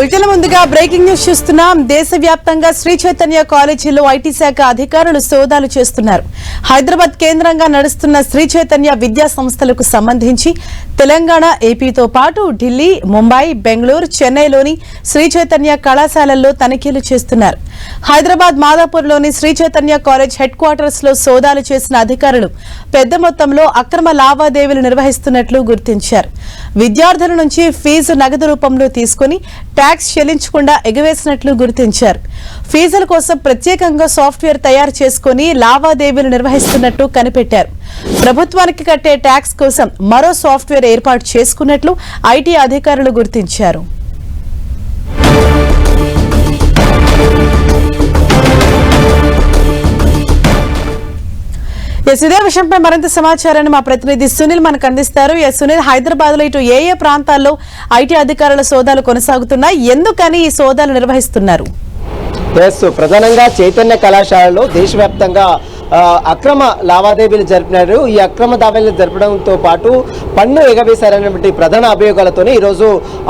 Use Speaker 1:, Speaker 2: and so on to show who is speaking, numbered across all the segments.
Speaker 1: ఇక breaking news చూస్తున్నాం. దేశవ్యాప్తంగా శ్రీ చైతన్య కాలేజీలో ఐటీ శాఖ అధికారులు సోదాలు చేస్తున్నారు. హైదరాబాద్ కేంద్రంగా నడుస్తున్న శ్రీ చైతన్య విద్యా సంస్థలకు సంబంధించి తెలంగాణ ఏపీతో పాటు ఢిల్లీ ముంబై బెంగళూరు చెన్నైలోని శ్రీ చైతన్య కళాశాలల్లో తనిఖీలు చేస్తున్నారు. హైదరాబాద్ మాదాపూర్లోని శ్రీ చైతన్య కాలేజ్ హెడ్ క్వార్టర్స్లో సోదాలు చేసిన అధికారులు పెద్ద మొత్తంలో అక్రమ లావాదేవీలు నిర్వహిస్తున్నట్లు గుర్తించారు. విద్యార్థుల నుంచి ఫీజు నగదు రూపంలో తీసుకుని ట్యాక్స్ చెల్లించకుండా ఎగవేసినట్లు గుర్తించారు. ఫీజుల కోసం ప్రత్యేకంగా సాఫ్ట్వేర్ తయారు చేసుకుని లావాదేవీలు నిర్వహిస్తున్నట్టు కనిపెట్టారు. ప్రభుత్వానికి కట్టే ట్యాక్స్ కోసం మరో సాఫ్ట్వేర్ ఏర్పాటు చేసుకున్నట్లు ఐటీ అధికారులు గుర్తించారు. ఎస్ ఇదే విషయంపై మరింత సమాచారాన్ని మా ప్రతినిధి సునీల్ మనకు అందిస్తారు. ఎస్ సునీల్ హైదరాబాద్లో ఇటు ఏ ఏ ప్రాంతాల్లో ఐటీ అధికారుల సోదాలు కొనసాగుతున్నాయి? ఎందుకని ఈ సోదాలు నిర్వహిస్తున్నారు?
Speaker 2: ఎస్ ప్రధానంగా చైతన్య కళాశాలలో దేశవ్యాప్తంగా అక్రమ లావాదేవీలు జరిపినారు. ఈ అక్రమ దావాలు జరపడంతో పాటు పన్ను ఎగవేశారనేటువంటి ప్రధాన అభియోగాలతోనే ఈరోజు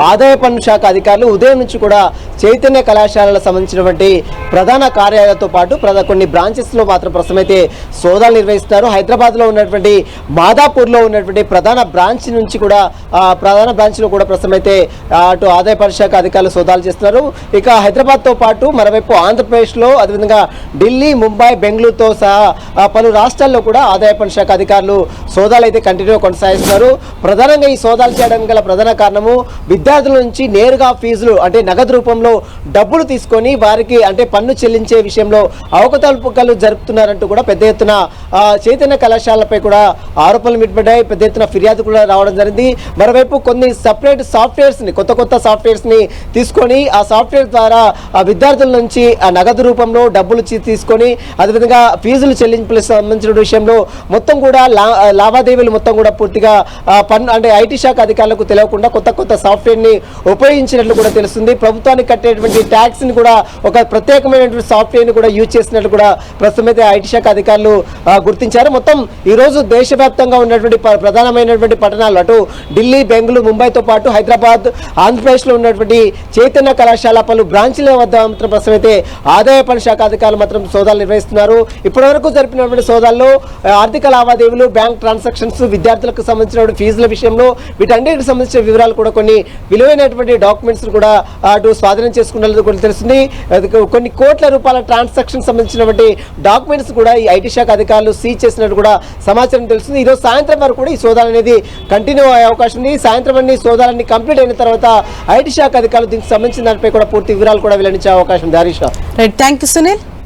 Speaker 2: ఆదాయ పన్ను శాఖ అధికారులు ఉదయం నుంచి కూడా చైతన్య కళాశాలకు సంబంధించినటువంటి ప్రధాన కార్యాలయాలతో పాటు ప్రధా కొన్ని బ్రాంచెస్లో మాత్రం ప్రస్తుతమైతే సోదాలు నిర్వహిస్తున్నారు. హైదరాబాద్లో ఉన్నటువంటి మాదాపూర్లో ఉన్నటువంటి ప్రధాన బ్రాంచ్ నుంచి కూడా ప్రధాన బ్రాంచ్లో కూడా ప్రస్తుతమైతే అటు ఆదాయ పన్ను శాఖ అధికారులు సోదాలు చేస్తున్నారు. ఇక హైదరాబాద్తో పాటు మరోవైపు ఆంధ్రప్రదేశ్లో అదేవిధంగా ఢిల్లీ ముంబై బెంగళూరుతో సహా పలు రాష్ట్రాల్లో కూడా ఆదాయ పన్ను శాఖ అధికారులు సోదాలు అయితే కంటిన్యూ కొనసాగిస్తున్నారు. ప్రధానంగా ఈ సోదాలు చేయడం గల ప్రధాన కారణము విద్యార్థుల నుంచి నేరుగా ఫీజులు అంటే నగదు రూపంలో డబ్బులు తీసుకొని వారికి అంటే పన్ను చెల్లించే విషయంలో అవకతవకలు జరుపుతున్నారంటూ కూడా పెద్ద ఎత్తున చైతన్య కళాశాలపై కూడా ఆరోపణలు మిట్పడ్డాయి పెద్ద ఎత్తున ఫిర్యాదు కూడా రావడం జరిగింది. మరోవైపు కొన్ని సపరేట్ సాఫ్ట్వేర్స్ని కొత్త కొత్త సాఫ్ట్వేర్స్ని తీసుకొని ఆ సాఫ్ట్వేర్ ద్వారా ఆ విద్యార్థుల నుంచి ఆ నగదు రూపంలో డబ్బులు తీసుకొని అదేవిధంగా ఫీజులు చెల్లింపులకు సంబంధించిన విషయంలో మొత్తం కూడా లా లావాదేవీలు మొత్తం కూడా పూర్తిగా పన్ను అంటే ఐటీ శాఖ అధికారులకు తెలియకుండా కొత్త కొత్త సాఫ్ట్వేర్ని ఉపయోగించినట్లు కూడా తెలుస్తుంది. ప్రభుత్వానికి కట్టేటువంటి ట్యాక్స్ని కూడా ఒక ప్రత్యేకమైనటువంటి సాఫ్ట్వేర్ని కూడా యూజ్ చేసినట్లు కూడా ప్రస్తుతమైతే ఐటీ శాఖ అధికారులు గుర్తించారు. మొత్తం ఈరోజు దేశవ్యాప్తంగా ఉన్నటువంటి ప్రధానమైనటువంటి పట్టణాలు అటు ఢిల్లీ బెంగళూరు ముంబైతో పాటు హైదరాబాద్ ఆంధ్రప్రదేశ్లో ఉన్నటువంటి చైతన్య కళాశాల పలు బ్రాంచ్ల వద్ద మాత్రం ప్రస్తుతమైతే ఆదాయ పన్ను శాఖ అధికారులు మాత్రం సోదాలు నిర్వహిస్తున్నారు. ఇప్పటివరకు జరిపినటువంటి సోదాల్లో ఆర్థిక లావాదేవీలు బ్యాంక్ ట్రాన్సాక్షన్స్ విద్యార్థులకు సంబంధించిన ఫీజుల విషయంలో వీటన్నిటికి సంబంధించిన వివరాలు కూడా కొన్ని విలువైనటువంటి డాక్యుమెంట్స్ కూడా అటు స్వాధీనం చేసుకున్నట్లు కూడా తెలుస్తుంది. కొన్ని కోట్ల రూపాయల ట్రాన్సాక్షన్ సంబంధించినటువంటి డాక్యుమెంట్స్ కూడా ఈ ఐటీ శాఖ అధికారులు సీజ్ చేసినట్టు కూడా సమాచారం తెలుస్తుంది. ఈరోజు సాయంత్రం వరకు కూడా ఈ సోదాలు అనేది కంటిన్యూ అయ్యే అవకాశం ఉంది. సాయంత్రం అన్ని సోదాలన్నీ కంప్లీట్ అయిన తర్వాత ఐటీ శాఖ అధికారులు దీనికి సంబంధించిన దానిపై కూడా పూర్తి వివరాలు కూడా వెల్లడించే అవకాశం ఉంది. Harish
Speaker 1: right thank you Sunil